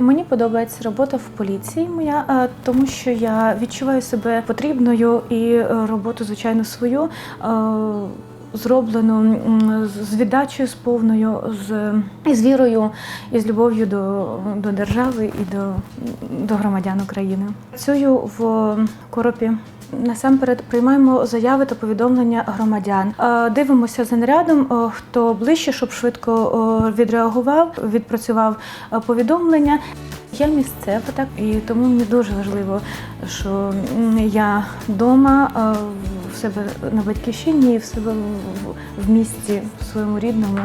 Мені подобається робота в поліції моя, е, тому що я відчуваю себе потрібною і е, роботу, звичайно, свою е, зроблену з- віддачею з повною, з, з вірою, і з любов'ю до, до держави і до, до громадян України. Працюю в коропі. Насамперед приймаємо заяви та повідомлення громадян. Е, Дивимося за нарядом, е, хто ближче, щоб швидко е, відреагував, відпрацював повідомлення. Я місцева, так і тому мені дуже важливо, що я вдома в себе на батьківщині, в себе в місті в своєму рідному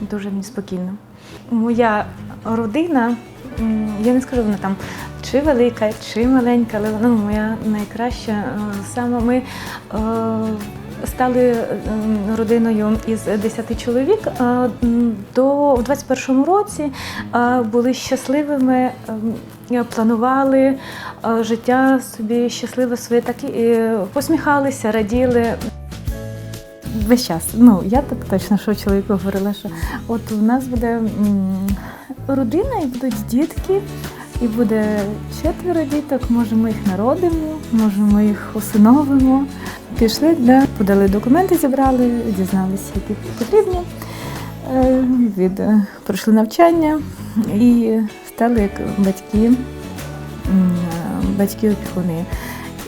дуже мені спокійно. Моя родина, я не скажу, вона там чи велика, чи маленька, але вона моя найкраща. Е, Саме ми е, стали родиною із 10 чоловік. Е, До в 21-му році були щасливими, е, планували життя собі щасливе своє, так і посміхалися, раділи. Весь час. Ну, я так точно, що чоловіку говорила, що от у нас буде родина і будуть дітки, і буде четверо діток, може ми їх народимо, може ми їх усиновимо. Пішли, да, подали документи, зібрали, дізналися, які потрібні. Е, Від, е, пройшли навчання і стали як батьки, е, батьки-опікуни.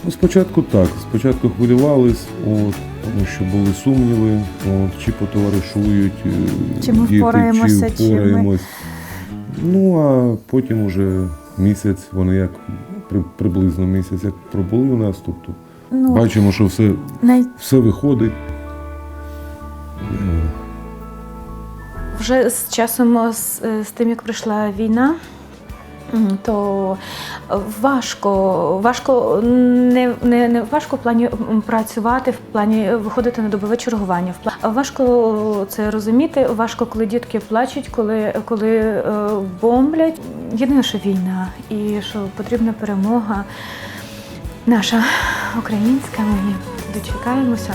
Ну, Спочатку так, спочатку хвилювались, от, тому що були сумніви, от, чи потоваришують, Чи ми впораємося, чи ми- впораємось. Ну, а потім уже місяць, вони як приблизно місяць, як пробули у нас, тобто Ну, бачимо, що все, най, все виходить. Вже з часом, з, з тим, як прийшла війна, то важко, важко не, не, не важко плані працювати, в плані виходити на добове чергування. Важко це розуміти, важко, коли дітки плачуть, коли, коли е, бомблять. Єдине, що війна і що потрібна перемога наша українська. Ми дочекаємося.